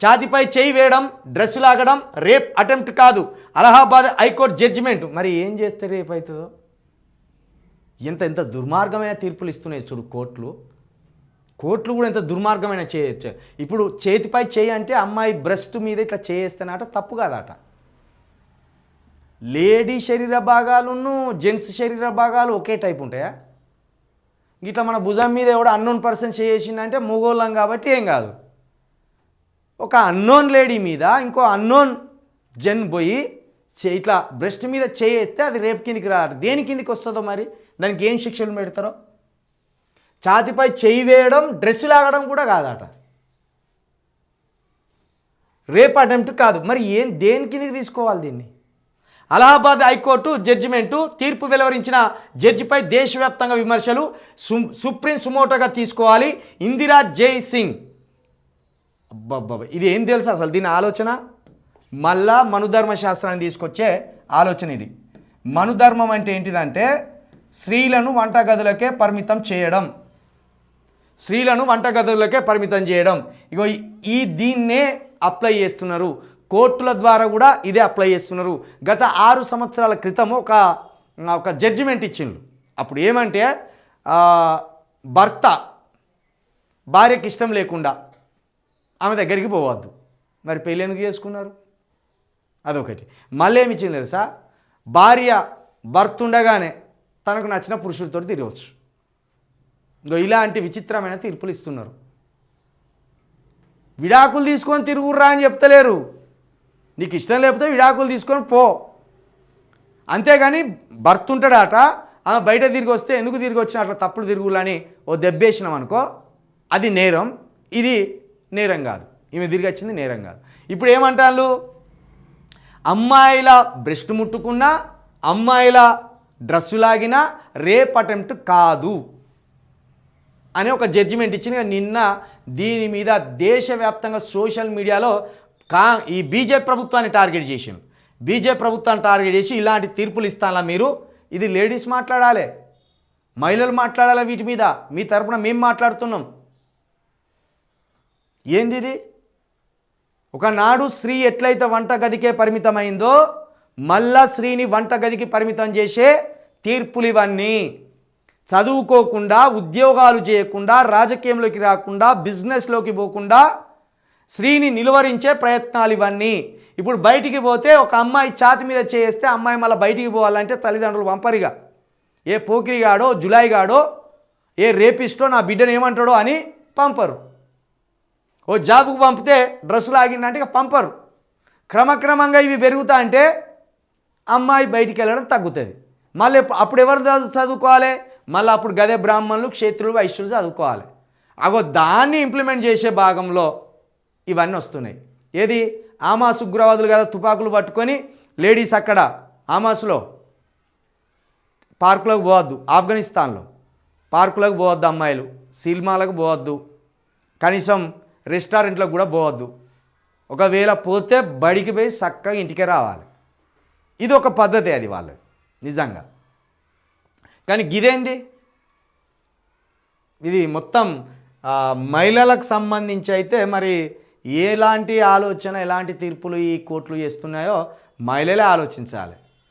ఛాతిపై చేయి వేయడం డ్రెస్ లాగడం రేప్ అటెంప్ట్ కాదు. Allahabad high court judgement. మరి ఏం చేస్తే రేపు అవుతుందో? ఎంత ఎంత దుర్మార్గమైన తీర్పులు ఇస్తున్నాయి చూడు కోర్టులు. కోర్టులు కూడా ఎంత దుర్మార్గమైన చేయొచ్చు ఇప్పుడు చేతిపై చేయి అంటే అమ్మాయి బ్రెస్ట్ మీద ఇట్లా చేస్తేనట తప్పు కాదట. లేడీ శరీర భాగాలును జెంట్స్ శరీర భాగాలు ఒకే టైప్ ఉంటాయా? ఇట్లా మన భుజం మీద ఎవడో అన్నోన్ పర్సన్ చేసిందంటే మూగోళ్ళం కాబట్టి ఏం కాదు. ఒక అన్నోన్ లేడీ మీద ఇంకో అన్నోన్ జెన్ పోయి చే- ఇట్లా బ్రెస్ట్ మీద చేయిస్తే అది రేపు కిందికి రాదు. దేని కిందికి వస్తుందో మరి? దానికి ఏం శిక్షలు పెడతారో? ఛాతిపై చేయి వేయడం డ్రెస్ లాగడం కూడా కాదట. రేప్ అటెంప్ట్ కాదు. మరి ఏం దేని కిందికి తీసుకోవాలి దీన్ని? అలహాబాద్ హైకోర్టు జడ్జిమెంటు తీర్పు వెలువరించిన జడ్జిపై దేశవ్యాప్తంగా విమర్శలు సు సుప్రీం సుమోటోగా తీసుకోవాలి. ఇందిరా జై సింగ్. అబ్బబ్బబ్బ. ఇది ఏం తెలుసు అసలు? దీని ఆలోచన? మళ్ళా మనుధర్మ శాస్త్రాన్ని తీసుకొచ్చే ఆలోచన ఇది. మనుధర్మం అంటే ఏంటిదంటే స్త్రీలను వంటగదులకే పరిమితం చేయడం. స్త్రీలను వంటగదులకే పరిమితం చేయడం. ఇగో ఈ- దీన్నే అప్లై చేస్తున్నారు. కోర్టుల ద్వారా కూడా ఇదే అప్లై చేస్తున్నారు. గత ఆరు సంవత్సరాల క్రితం ఒక ఒక జడ్జిమెంట్ ఇచ్చిండ్రు. అప్పుడు ఏమంటే భర్త భార్యకి ఇష్టం లేకుండా ఆమె దగ్గరికి పోవద్దు. మరి పెళ్ళి ఎందుకు చేసుకున్నారు? అదొకటి. మళ్ళీ ఏమి ఇచ్చింది తెలుసా? భార్య భర్త ఉండగానే తనకు నచ్చిన పురుషులతో తిరగవచ్చు ఇంకో ఇలాంటి విచిత్రమైన తీర్పులు ఇస్తున్నారు. విడాకులు తీసుకొని తిరుగుర్రా అని చెప్తలేరు. నీకు ఇష్టం లేకపోతే విడాకులు తీసుకొని పో. అంతేగాని భర్త ఉంటాడట ఆమె బయట తిరిగి వస్తే ఎందుకు తిరిగి వచ్చిన అట్లా తప్పుడు తిరుగులని ఓ దెబ్బేసినాం అనుకో అది నేరం. ఇది నేరం కాదు. ఈమె తిరిగి వచ్చింది నేరం కాదు. ఇప్పుడు ఏమంటారు అమ్మాయిల బ్రెస్ట్ ముట్టుకున్నా అమ్మాయిల డ్రెస్సు లాగినా రేప్ అటెంప్ట్ కాదు అనే ఒక జడ్జిమెంట్ ఇచ్చిన నిన్న దీని మీద దేశవ్యాప్తంగా సోషల్ మీడియాలో కా ఈ బీజేపీ ప్రభుత్వాన్ని టార్గెట్ చేసిండు. బీజేపీ ప్రభుత్వాన్ని టార్గెట్ చేసి ఇలాంటి తీర్పులు ఇస్తానా మీరు? ఇది లేడీస్ మాట్లాడాలి. మహిళలు మాట్లాడాలి వీటి మీద? మీ తరపున మేము మాట్లాడుతున్నాం. ఏంది ఇది ఒకనాడు స్త్రీ ఎట్లయితే వంటగదికే పరిమితమైందో మళ్ళా స్త్రీని వంటగదికి పరిమితం చేసే తీర్పులు ఇవన్నీ చదువుకోకుండా ఉద్యోగాలు చేయకుండా రాజకీయంలోకి రాకుండా బిజినెస్లోకి పోకుండా స్త్రీని నిలువరించే ప్రయత్నాలు ఇవన్నీ ఇప్పుడు బయటికి పోతే ఒక అమ్మాయి ఛాతి మీద చేస్తే అమ్మాయి మళ్ళీ బయటికి పోవాలంటే తల్లిదండ్రులు పంపరిగా ఏ పోకిరిగాడో జులాయిగాడో ఏ రేపిస్టో నా బిడ్డను ఏమంటాడో అని పంపరు. ఓ జాబ్కు పంపితే డ్రెస్ ఆగిందంటే ఇక పంపరు. క్రమక్రమంగా ఇవి పెరుగుతా అంటే అమ్మాయి బయటికి వెళ్ళడం తగ్గుతుంది. మళ్ళీ అప్పుడు ఎవరు చదువు- చదువుకోవాలి? మళ్ళీ అప్పుడు గదే బ్రాహ్మణులు క్షేత్రులు వైశ్యులు చదువుకోవాలి. అగో దాన్ని ఇంప్లిమెంట్ చేసే భాగంలో ఇవన్నీ వస్తున్నాయి. ఏది? ఆమాస్ ఉగ్రవాదులు కదా తుపాకులు పట్టుకొని లేడీస్ అక్కడ ఆమాస్లో పార్కులకు పోవద్దు ఆఫ్ఘనిస్తాన్లో. పార్కులకు పోవద్దు అమ్మాయిలు సినిమాలకు పోవద్దు. కనీసం రెస్టారెంట్లకు కూడా పోవద్దు. ఒకవేళ పోతే బడికి పోయి చక్కగా ఇంటికే రావాలి. ఇది ఒక పద్ధతి అది వాళ్ళు నిజంగా. కానీ గిదేంది? ఇది మొత్తం మహిళలకు సంబంధించి అయితే మరి ఎలాంటి ఆలోచన ఎలాంటి తీర్పులు ఈ కోర్టులు చేస్తున్నాయో మహిళలే ఆలోచించాలి.